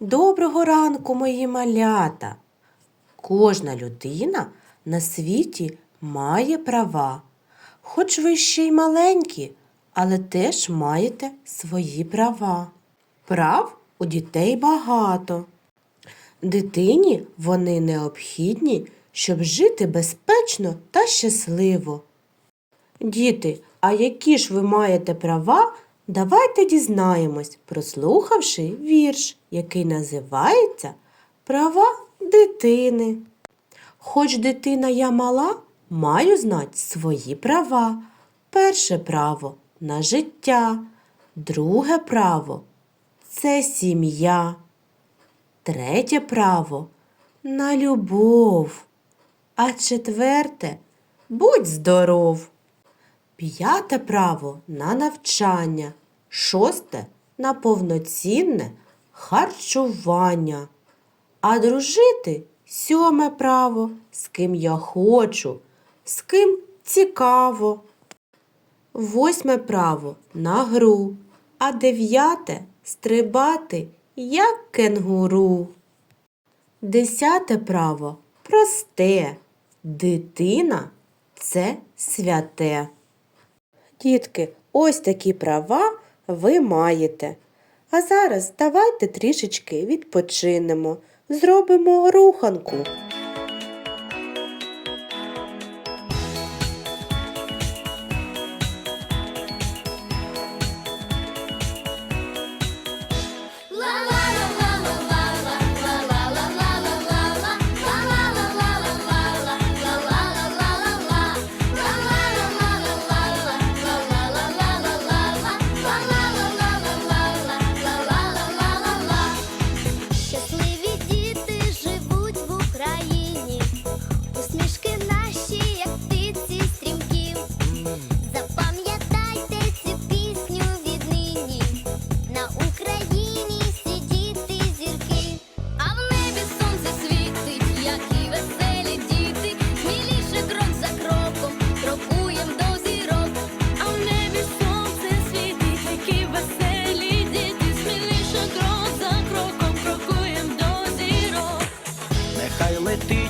Доброго ранку, мої малята. Кожна людина на світі має права. Хоч ви ще й маленькі, але теж маєте свої права. Прав у дітей багато. Дитині вони необхідні, щоб жити безпечно та щасливо. Діти, а які ж ви маєте права? Давайте дізнаємось, прослухавши вірш, який називається Права дитини. Хоч дитина я мала, маю знати свої права. Перше право на життя, друге право це сім'я. Третє право на любов. А четверте будь здоров. П'яте право на навчання. Шосте на повноцінне харчування. А дружити сьоме право, з ким я хочу, з ким цікаво. Восьме право на гру, а дев'яте стрибати, як кенгуру. Десяте право просте. Дитина це святе. Дітки, ось такі права ви маєте. А зараз давайте трішечки відпочинемо, зробимо руханку.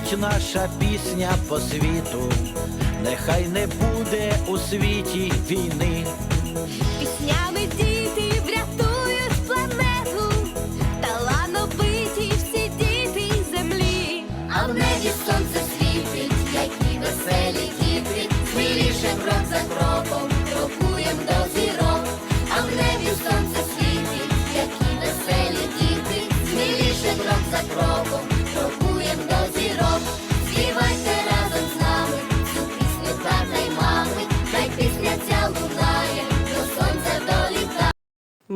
Летить наша пісня по світу, нехай не буде у світі війни. Піснями діти врятують планету, талановиті всі діти землі. А в небі сонце світить, які веселі діти, сміліше крок за кроком, крокуєм до зірок. А в небі сонце світить, які веселі діти, сміліше крок за кроком,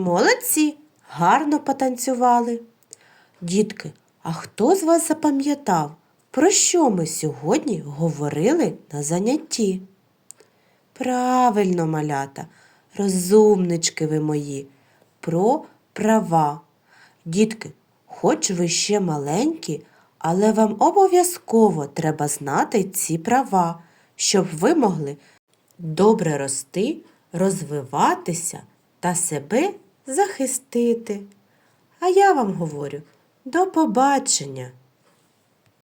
Молодці, гарно потанцювали. Дітки, а хто з вас запам'ятав, про що ми сьогодні говорили на занятті? Правильно, малята, розумнички ви мої, про права. Дітки, хоч ви ще маленькі, але вам обов'язково треба знати ці права, щоб ви могли добре рости, розвиватися та себе захистити. А я вам говорю до побачення!